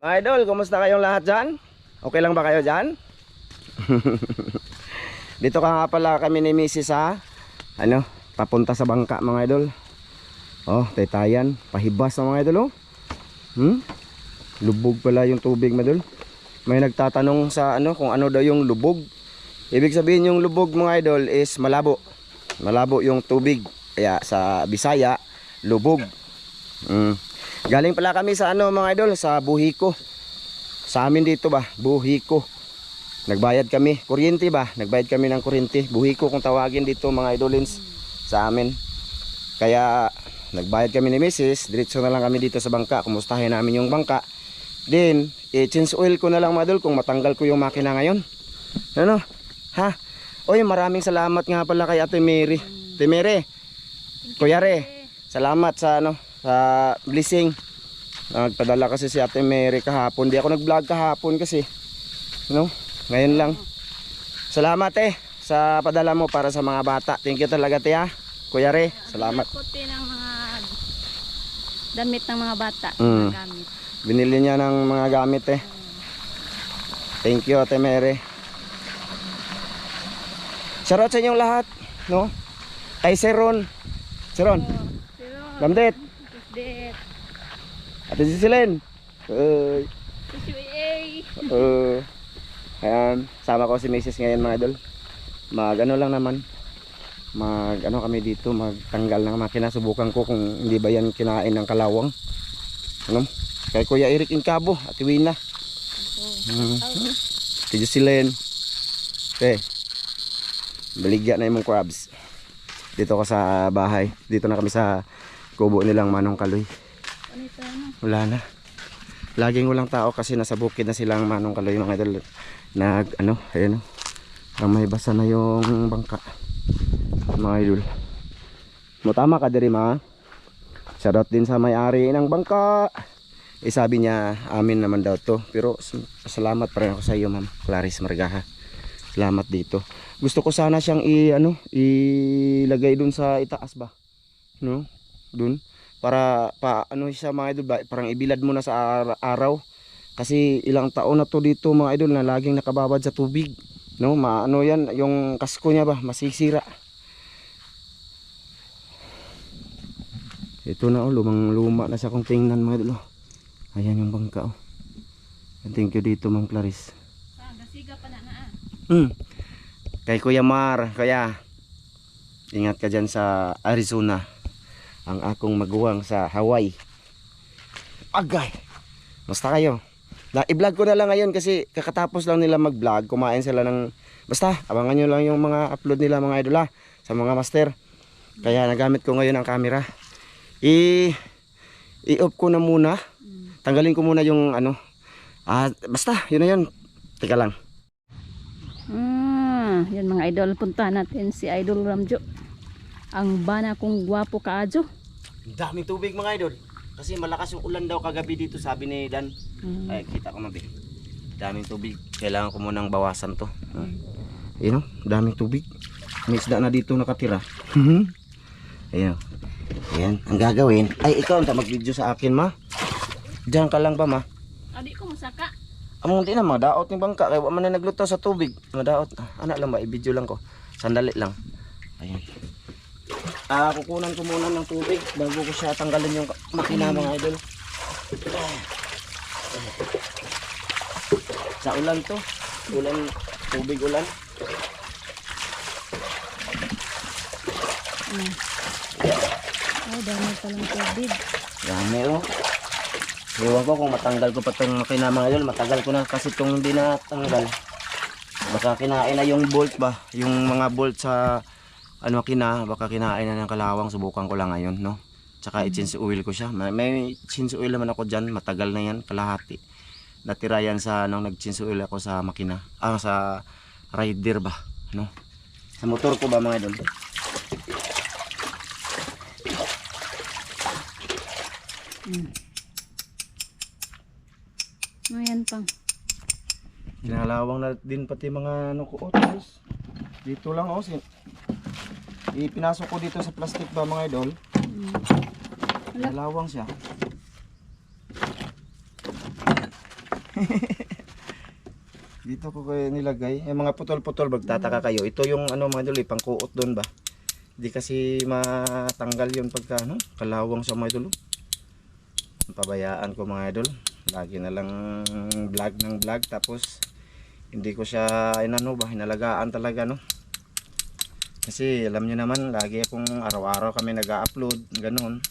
Mga idol, kumusta kayong lahat dyan? Okay lang ba kayo dyan? Dito ka nga pala kami ni Mrs. ha? Ano, papunta sa bangka mga idol. Oh, taytayan, pahibas na mga idol oh. Hmm? Lubog pala yung tubig mga idol. May nagtatanong sa ano kung ano daw yung lubog. Ibig sabihin yung lubog mga idol is malabo. Malabo yung tubig. Kaya sa Bisaya, lubog. Mm. Galing pala kami sa ano mga idol, sa Buhiko. Sa amin dito ba, Buhiko. Nagbayad kami, kuryente ba? Nagbayad kami ng kuryente. Buhiko kung tawagin dito mga idolins sa amin. Kaya nagbayad kami ni Mrs. Diretso na lang kami dito sa bangka. Kumustahin namin yung bangka. Then, i-change oil ko na lang mga idol kung matanggal ko yung makina ngayon. Ano? Ha? Oy, maraming salamat nga pala kay Ate Mary. Ate Mary, Kuya Re, salamat sa ano, sa blessing. Nagpadala kasi si Ate Mary kahapon. Di ako nag-vlog kahapon kasi. No? Ngayon lang. Salamat eh sa padala mo para sa mga bata. Thank you talaga te ha. Kuya Re, salamat. Puti ng mga damit ng mga bata. Mm. Mga gamit. Binili niya ng mga gamit eh. Thank you Ate Mary. Shoutout sa inyong lahat, no? Kay Sir Ron. Sir Det. Ate Cecilin. Uy. Sisui Uh, ayan, sama ko si Mrs. ngayon mga idol. Mag ano lang naman. Mag ano kami dito, magtanggal ng makina. Subukan ko kung hindi ba yan kinain ng kalawang. Ano? Kay Kuya Eric Incabo, at Wina. Mm. Si Jocelyn. Te. Baligya na yung crabs. Dito ko sa bahay. Dito na kami sa kubo nilang Manong Kaloy. Ano ano? Wala na. Laging walang tao kasi nasa bukid na silang manong kaloy mga idol. Nag ano, ayun. oh. Ang may basa na yung bangka. Mga idol. Mo tama ka diri ma. Shoutout din sa may-ari ng bangka. Eh sabi niya amin naman daw to. Pero salamat pa rin ako sa iyo ma'am. Clarice Margaha. Salamat dito. Gusto ko sana siyang i ano, ilagay dun sa itaas ba. No? Dun para pa ano siya mga idol ba, parang ibilad mo na sa ar- araw kasi ilang taon na to dito mga idol na laging nakababad sa tubig no maano yan yung kasko niya ba masisira ito na oh lumang luma na siya kung tingnan mga idol oh. ayan yung bangka oh thank you dito Ma'am Clarice Ah, gasiga pa na na ah. Hmm. Kay Kuya Mar, kaya ingat ka dyan sa Arizona. Ang akong maguwang sa Hawaii. Agay! Basta kayo. Na, i-vlog ko na lang ngayon kasi kakatapos lang nila mag-vlog. Kumain sila ng... Basta, abangan nyo lang yung mga upload nila mga idol ha, sa mga master. Kaya nagamit ko ngayon ang camera. I... I-off ko na muna. Tanggalin ko muna yung ano. Ah, basta, yun na yun. Teka lang. Ah, yan mga idol. Puntahan natin si Idol Ramjo. Ang bana kong gwapo kaadyo. Ang daming tubig mga idol. Kasi malakas yung ulan daw kagabi dito sabi ni Dan. Mm. Ay, kita ko mabi. Daming tubig. Kailangan ko munang bawasan to. Ayun o, daming tubig. May isda na dito nakatira. Ayun. Ayan, ang gagawin. Ay, ikaw ang mag-video sa akin, ma. Diyan ka lang ba, ma? Adi ko musaka. Among di na, mga daot ni bangka. Kaya wala man na nagluto sa tubig. Mga daot. Ah, anak lang ba? I-video lang ko. Sandali lang. Ayan. Ah, kukunan ko muna ng tubig bago ko siya tanggalin yung makina mga idol. Sa ulan to. Ulan, tubig ulan. Ay, dami palang tubig. Dami oh. Iwan ko kung matanggal ko pa itong makina mga idol. Matagal ko na kasi itong hindi natanggal. Baka kinain na yung bolt ba? Yung mga bolt sa ano makina, baka kinain na ng kalawang. Subukan ko lang ngayon, no? Tsaka i-change oil ko siya. May, may change oil naman ako dyan. Matagal na yan, kalahati. Natira yan sa nung nag-change oil ako sa makina. Ah, sa rider ba? No? Sa motor ko ba mga idol? Ayan pang. Kinalawang na din pati mga ano ko. Oh, dito lang oh. Ipinasok ko dito sa plastic ba mga idol. Mm. Kinalawang siya. Dito ko kayo nilagay. Yung mga putol-putol, magtataka kayo. Ito yung ano mga idol, eh, pangkuot doon ba? Hindi kasi matanggal yun pagka ano, kalawang sa mga idol. Pabayaan ko mga idol. Lagi na lang vlog ng vlog tapos hindi ko siya inano ba, hinalagaan talaga no. Kasi alam niyo naman, lagi akong araw-araw kami nag-upload, ganun.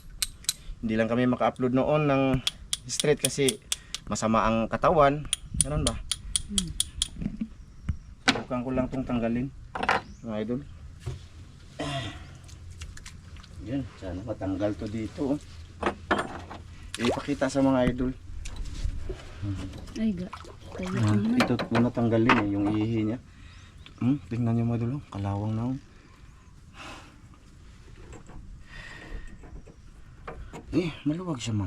Hindi lang kami maka-upload noon ng straight kasi masama ang katawan. Ganun ba? Subukan ko lang tong tanggalin. Mga idol. Yan, sana matanggal to dito. oh. Ipakita sa mga idol. Ay, ga. Ah, ito muna tanggalin eh, yung ihi niya. Hmm, tingnan niyo mga idol, oh. kalawang na. oh. Eh, maluwag siya ma.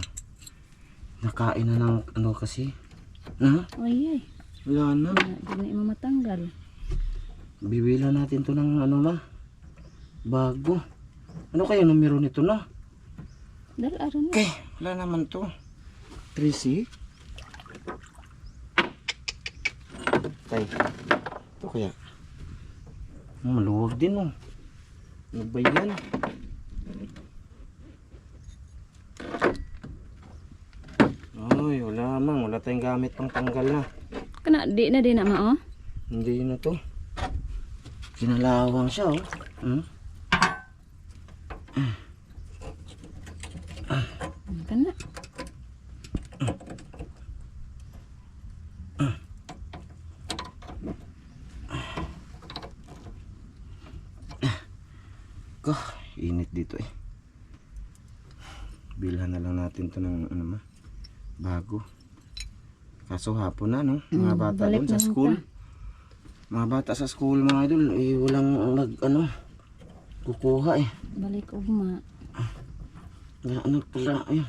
Nakain na ng ano kasi. Ha? Ay, ay. Wala na. Hindi na mamatanggal. Bibila natin to ng ano ma. Bago. Ano kaya numero nito na? Dahil aron na. Okay, wala naman to. 3C. Tay. Ito kaya. Maluwag din oh. Ano ba yan? Ay, wala mang. Wala tayong gamit pang tanggal na. Kana, di na din na ma, oh. Hindi na to. Kinalawang siya oh. Hmm? Kana. Ko, init dito eh. Bilhan na lang natin to ng ano ma, bago. Kaso hapon na no, mga Mm, bata doon sa na school. ka. Mga bata sa school mga idol, eh walang nag ano, kukuha eh. Balik ugma. Na ano pala, ayun.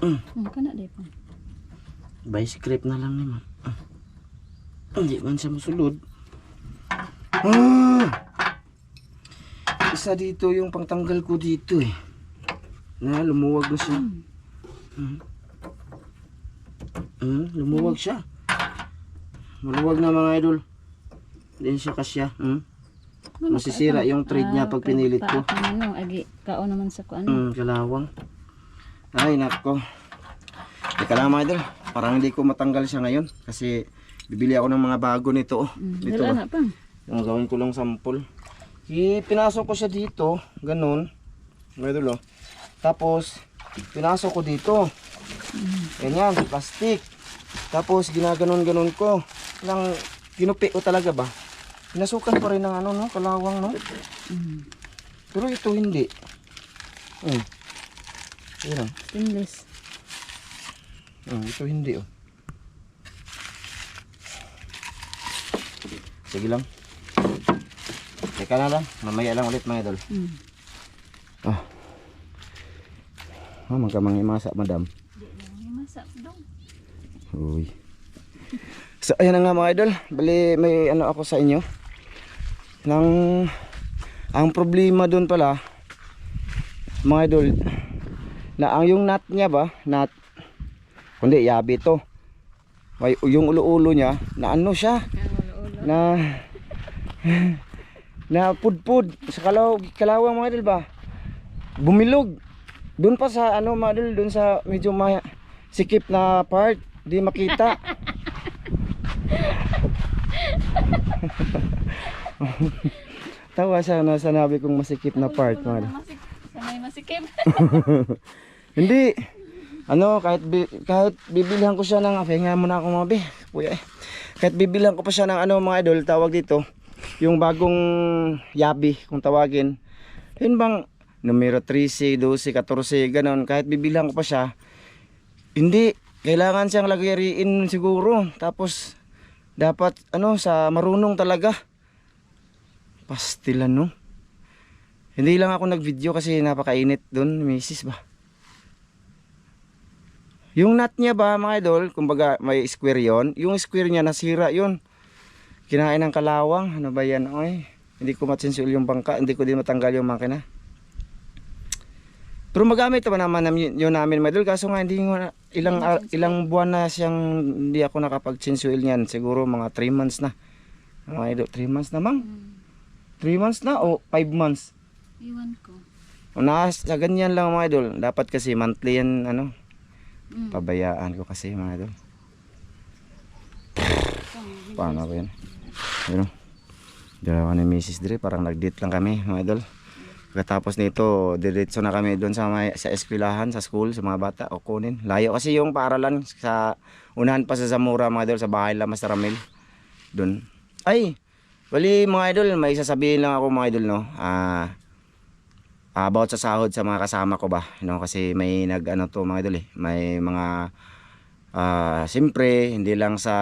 Hmm, kana di pa. By script na lang naman. Ah. Hindi man siya masulod. Ah! Isa dito yung pangtanggal ko dito eh. Na lumuwag na siya. Hmm. Hmm, lumuwag siya. Maluwag na mga idol. Hindi siya kasya. Hmm? Masisira yung thread niya pag pinilit ko. Ano, agi, kao naman sa kuan. Hmm, kalawang. Ay, nako. Teka lang mga idol. Parang hindi ko matanggal siya ngayon. Kasi bibili ako ng mga bago nito. Oh. Mm, Dito ba? na pa. Yung gawin ko lang sample. I pinasok ko siya dito. Ganun. Mga idol oh. Tapos, pinasok ko dito. Ganyan, plastic. Tapos, ginaganon-ganon ko. Lang, kinupi ko talaga ba? Pinasukan pa rin ng ano, no? Kalawang, no? Mm. Pero ito hindi. Hmm. Ayan oh. Stainless. Hmm, ito hindi oh. Sige lang. Teka na lang. Mamaya lang ulit mga idol. Mm. Ah. Ah, magkamangimasa, madam. Uy. So, ayan na nga mga idol. Bali, may ano ako sa inyo. Nang, ang problema doon pala, mga idol, na ang yung nut niya ba, nut, kundi yabi to. May, yung ulo-ulo niya, na ano siya, na, na pudpud, sa kalaw, kalawang mga idol ba, bumilog. Doon pa sa ano mga idol, doon sa medyo may sikip na part, di makita. Tawa siya na sanabi kong masikip na part. Masik, sanay masikip. Hindi. Ano, kahit bi- kahit bibilihan ko siya ng pahinga muna ako mga be. Kuya eh. Kahit bibilihan ko pa siya ng ano mga idol, tawag dito, yung bagong yabi kung tawagin. Yun bang numero 13, 12, 14, ganon. Kahit bibilihan ko pa siya, hindi kailangan siyang lagariin siguro. Tapos dapat ano sa marunong talaga. Pastilan no. Hindi lang ako nag-video kasi napakainit doon, misis ba. Yung nut niya ba mga idol, kumbaga may square yon, yung square niya nasira yon. Kinain ng kalawang, ano ba yan? Oy, hindi ko matsensul yung bangka, hindi ko din matanggal yung makina. Pero magamit pa naman yun namin mga idol. Kaso nga hindi na, ilang, ilang buwan na siyang hindi ako nakapag-change oil niyan. Siguro mga 3 months na. Mga idol, 3 months na mang? 3 months na o 5 months? Iwan ko. O na, sa ganyan lang mga idol. Dapat kasi monthly yan, ano, Mm. pabayaan ko kasi mga idol. Paano ba yan? Ano? Dalawa ni Mrs. Dre, parang nag-date lang kami mga idol. Pagkatapos nito, diretso na kami doon sa may, sa eskwelahan, sa school, sa mga bata, o kunin. Layo kasi yung paaralan sa unahan pa sa Zamora mga idol, sa bahay lang, Master Ramil. Doon. Ay, bali mga idol, may sasabihin lang ako mga idol, no? Ah, about sa sahod sa mga kasama ko ba, no? Kasi may nag ano to mga idol eh, may mga Ah, siyempre, hindi lang sa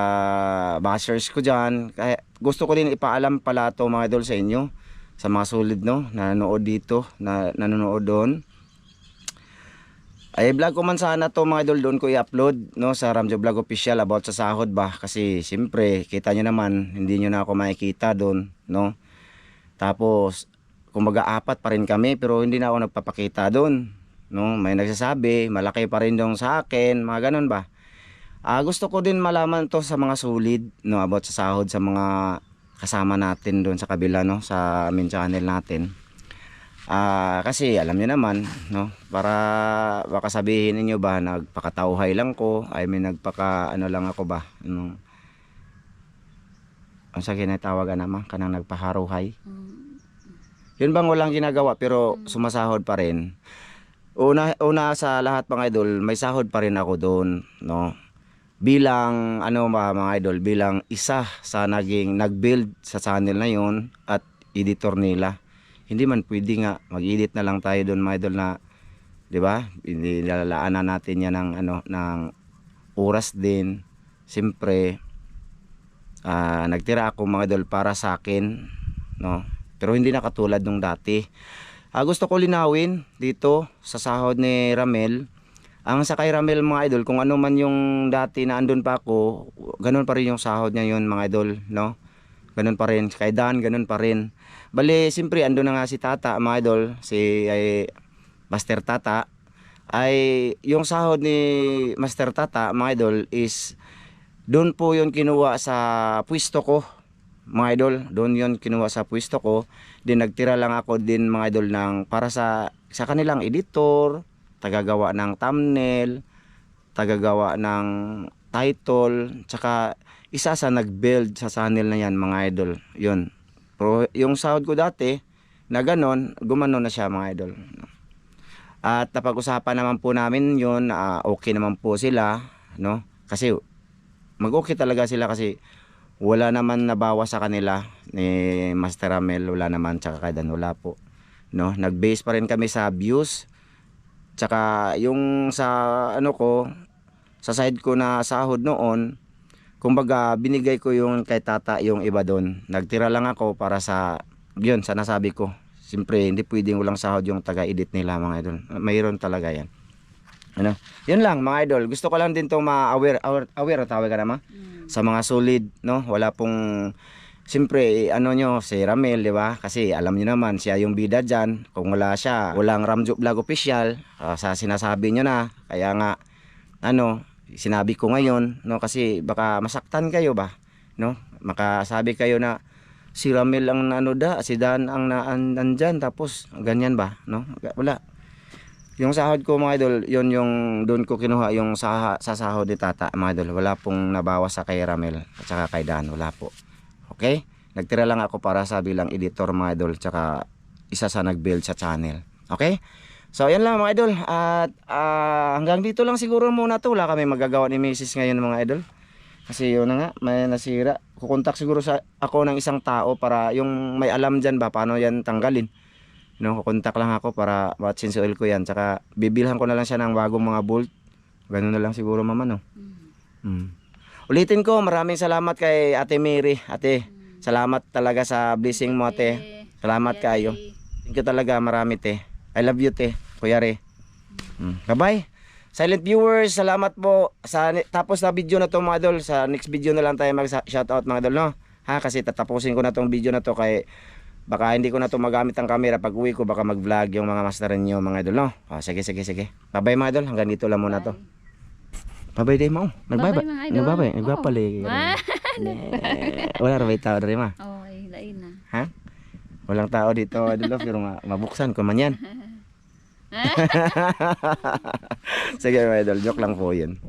bashers ko dyan. Kaya gusto ko din ipaalam pala to mga idol sa inyo. Sa mga solid no, na nanonood dito, na nanonood doon. Ay vlog ko man sana to mga idol doon ko i-upload no sa Ramjo Vlog Official about sa sahod ba kasi siyempre kita nyo naman hindi nyo na ako makikita doon no. Tapos kumbaga apat pa rin kami pero hindi na ako nagpapakita doon no. May nagsasabi malaki pa rin yung sa akin mga ganun ba. Ah, gusto ko din malaman to sa mga solid no about sa sahod sa mga kasama natin doon sa kabila no? Sa main channel natin. Ah, kasi alam niyo naman no? Para baka sabihin niyo ba nagpakatauhay lang ko? Ay may nagpaka ano lang ako ba? Ano ang sa kinatawagan naman kanang nagpaharuhay. Mm. yun bang walang ginagawa pero sumasahod pa rin? Una una sa lahat mga idol may sahod pa rin ako doon no bilang ano mga idol bilang isa sa naging nag-build sa channel na yon at editor nila hindi man pwede nga mag-edit na lang tayo doon mga idol na 'di ba? Nilalaanan natin yan ng ano ng oras din. Siyempre ah, nagtira ako mga idol para sa akin no? Pero hindi na katulad nung dati. Ah, gusto ko linawin dito sa sahod ni Ramel ang sa kay Ramel mga idol, kung ano man yung dati na andun pa ako, ganun pa rin yung sahod niya yun mga idol, no? Ganun pa rin. Kay Dan, ganun pa rin. Bali, siyempre, andun na nga si Tata, mga idol, si ay, Master Tata, ay yung sahod ni Master Tata, mga idol, is doon po yun kinuha sa pwesto ko, mga idol. Doon yun kinuha sa pwesto ko. Din nagtira lang ako din, mga idol, ng para sa sa kanilang editor, tagagawa ng thumbnail, tagagawa ng title, tsaka isa sa nag-build sa channel na yan mga idol. Yun. Pero yung sahod ko dati, na ganon, gumano na siya mga idol. At napag-usapan naman po namin yun, ah, okay naman po sila, no? Kasi mag-okay talaga sila kasi wala naman nabawa sa kanila ni Master Ramel, wala naman, tsaka kay Dan, wala po. No? Nag-base pa rin kami sa views, Tsaka yung sa ano ko, sa side ko na sahod noon, kumbaga binigay ko yung kay tata yung iba doon. Nagtira lang ako para sa, yun, sa nasabi ko. Siyempre, hindi pwedeng walang sahod yung taga-edit nila mga idol. Mayroon talaga yan. Ano? Yun lang mga idol. Gusto ko lang din to ma-aware, aware, aware tawag ka naman? Sa mga solid, no? Wala pong Siyempre, ano nyo, si Ramel, di ba? Kasi alam nyo naman, siya yung bida dyan. Kung wala siya, walang Ramjo Vlog Official. ah, sa sinasabi nyo na. Kaya nga, ano, sinabi ko ngayon, no? Kasi baka masaktan kayo ba? No? Makasabi kayo na, si Ramel ang ano da, si Dan ang naan, nandyan, tapos ganyan ba? No? Wala. Yung sahod ko mga idol, yun yung doon ko kinuha yung sa, sa sahod ni tata mga idol. Wala pong nabawas sa kay Ramel at saka kay Dan. Wala po. Okay? Nagtira lang ako para sa bilang editor mga idol tsaka isa sa nag-build sa channel. Okay? So ayan lang mga idol at ah, hanggang dito lang siguro muna to. Wala kami magagawa ni Mrs. ngayon mga idol. Kasi yun na nga, may nasira. Kukontak siguro sa ako ng isang tao para yung may alam dyan ba paano yan tanggalin. No, kukontak lang ako para ma-change oil ko yan. Tsaka bibilhan ko na lang siya ng bagong mga bolt. Ganun na lang siguro mama no. Mm. Ulitin ko, maraming salamat kay Ate Mary. Ate, salamat talaga sa blessing mo ate. Salamat kayo. Thank you talaga, marami te. I love you te, Kuya Re. Mm. Bye-bye. Silent viewers, salamat po. Sa tapos na video na to mga idol. Sa next video na lang tayo mag-shoutout mga idol, no? Ha, kasi tatapusin ko na tong video na to kay Baka hindi ko na to magamit ang camera pag uwi ko baka mag-vlog yung mga master niyo mga idol no. Oh, sige sige sige. Bye-bye mga idol. Hanggang dito lang muna to. Bye-bye day mo. Nagbabay. Nagbabay. Oo. Nagpapali. Ah, Wala ra ba tao diri ma? Oh, ay, lain na. Ha? Walang tao dito idol pero ma- mabuksan ko man yan. Sige idol, joke lang po yun.